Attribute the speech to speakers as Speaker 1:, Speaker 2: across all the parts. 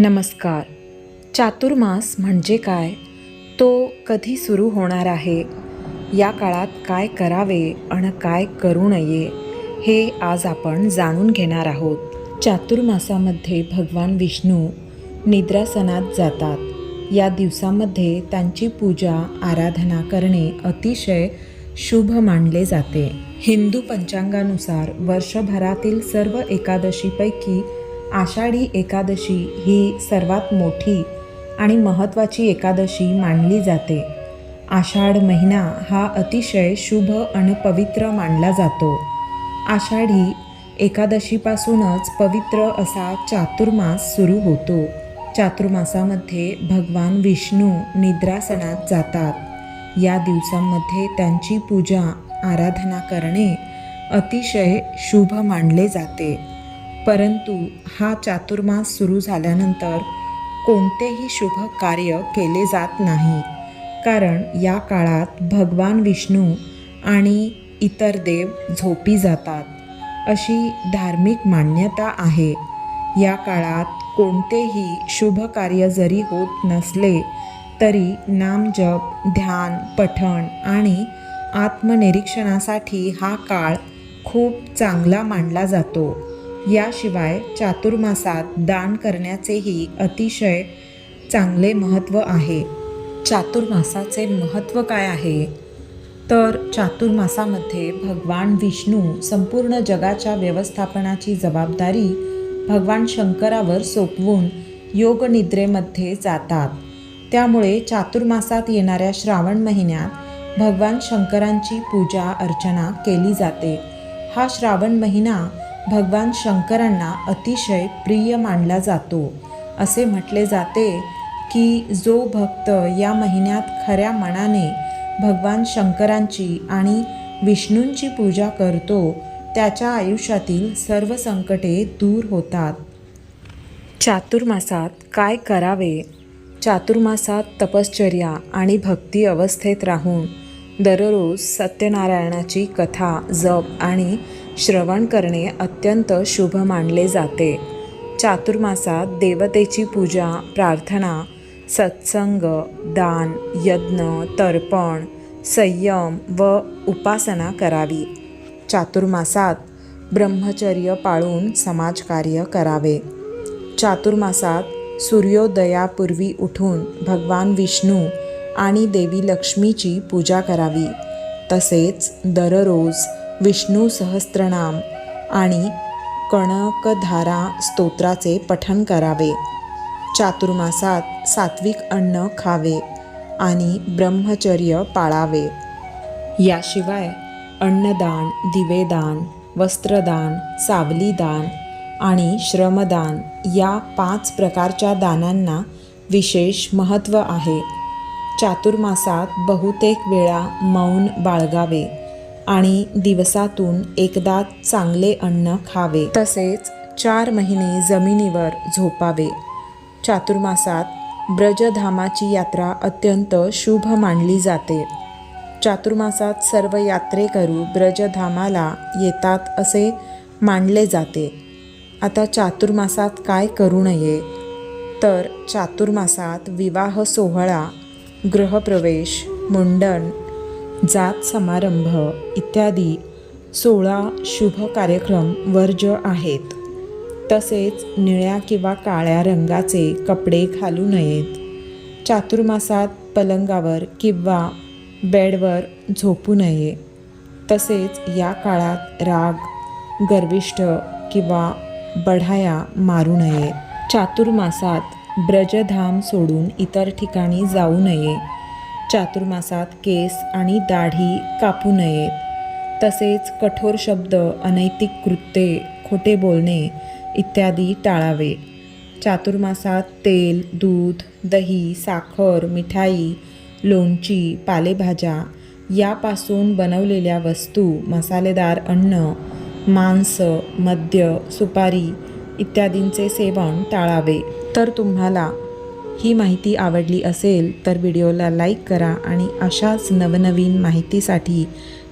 Speaker 1: नमस्कार. चातुर्मास म्हणजे काय? तो कधी सुरू होणार आहे? या काळात काय करावे आणि काय करू नये? हे आज आपण जाणून घेणार आहोत. चातुर्मासामध्ये भगवान विष्णू निद्रासनात जातात. या दिवसामध्ये त्यांची पूजा आराधना करणे अतिशय शुभ मानले जाते. हिंदू पंचांगानुसार वर्षभरातील सर्व एकादशीपैकी आषाढी एकादशी ही सर्वात मोठी आणि महत्त्वाची एकादशी मानली जाते. आषाढ महिना हा अतिशय शुभ आणि पवित्र मानला जातो. आषाढी एकादशीपासूनच पवित्र असा चातुर्मास सुरू होतो. चातुर्मासामध्ये भगवान विष्णू निद्रासनात जातात. या दिवसांमध्ये त्यांची पूजा आराधना करणे अतिशय शुभ मानले जाते. परंतु हा चातुर्मास सुरू झाल्यानंतर कोणतेही शुभ कार्य केले जात नाही. कारण या काळात भगवान विष्णू आणि इतर देव झोपी जातात. अशी धार्मिक मान्यता आहे. या काळात कोणतेही शुभ कार्य जरी होत नसले तरी नामजप ध्यान पठण आणि आत्मनिरीक्षणासाठी हा काळ खूप चांगला मानला जातो. याशिवाय चातुर्मासात दान करण्याचेही अतिशय चांगले महत्त्व आहे. चातुर्मासाचे महत्त्व काय आहे? तर चातुर्मासामध्ये भगवान विष्णू संपूर्ण जगाच्या व्यवस्थापनाची जबाबदारी भगवान शंकरावर सोपवून योगनिद्रेमध्ये जातात. त्यामुळे चातुर्मासात येणाऱ्या श्रावण महिन्यात भगवान शंकरांची पूजा अर्चना केली जाते. हा श्रावण महिना भगवान शंकरांना अतिशय प्रिय मानला जातो. असे म्हटले जाते की जो भक्त या महिन्यात खऱ्या मनाने भगवान शंकरांची आणि विष्णूंची पूजा करतो त्याच्या आयुष्यातील सर्व संकटे दूर होतात. चातुर्मासात काय करावे? चातुर्मासात तपश्चर्या आणि भक्ती अवस्थेत राहून दररोज सत्यनारायणाची कथा जप आणि श्रवण करणे अत्यंत शुभ मानले जाते. चातुर्मासात देवतेची पूजा प्रार्थना सत्संग दान यज्ञ तर्पण संयम व उपासना करावी. चातुर्मासात ब्रह्मचर्य पाळून समाजकार्य करावे. चातुर्मासात सूर्योदयापूर्वी उठून भगवान विष्णू आणि देवी लक्ष्मीची पूजा करावी. तसेच दररोज विष्णू सहस्त्रनाम आणि कणकधारा स्तोत्राचे पठण करावे. चातुर्मासात सात्विक अन्न खावे आणि ब्रह्मचर्य पाळावे. याशिवाय अन्नदान दिवेदान वस्त्रदान सावलीदान आणि श्रमदान या पाच प्रकारच्या दानांना विशेष महत्त्व आहे. चातुर्मासात बहुतेक वेळा मौन बाळगावे. आणि दिवसातून एकदा चांगले अन्न खावे. तसेच चार महिने जमिनीवर झोपावे. चातुर्मासात ब्रजधामाची यात्रा अत्यंत शुभ मानली जाते. चातुर्मासात सर्व यात्रेकरू ब्रजधामाला येतात असे मानले जाते. आता चातुर्मासात काय करू नये? तर चातुर्मासात विवाह सोहळा गृहप्रवेश मुंडन जात समारंभ इत्यादी सोळा शुभ कार्यक्रम वर्ज आहेत. तसेच निळ्या किंवा काळ्या रंगाचे कपडे घालू नयेत. चातुर्मासात पलंगावर किंवा बेडवर झोपू नये. तसेच या काळात राग गर्विष्ठ किंवा बढाया मारू नये. चातुर्मासात ब्रजधाम सोडून इतर ठिकाणी जाऊ नये. चातुर्मासात केस आणि दाढी कापू नयेत तसेच कठोर शब्द अनैतिक कृत्ये खोटे बोलणे इत्यादी टाळावे. चातुर्मासात तेल दूध दही साखर मिठाई लोणची पालेभाज्या यापासून बनवलेल्या वस्तू मसालेदार अन्न मांस मद्य सुपारी इत्यादींचे सेवन टाळावे. तर तुम्हाला ही माहिती आवडली असेल तर व्हिडिओला लाईक करा आणि अशाच नवनवीन माहितीसाठी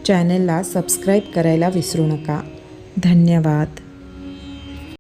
Speaker 1: चॅनलला सबस्क्राईब करायला विसरू नका. धन्यवाद.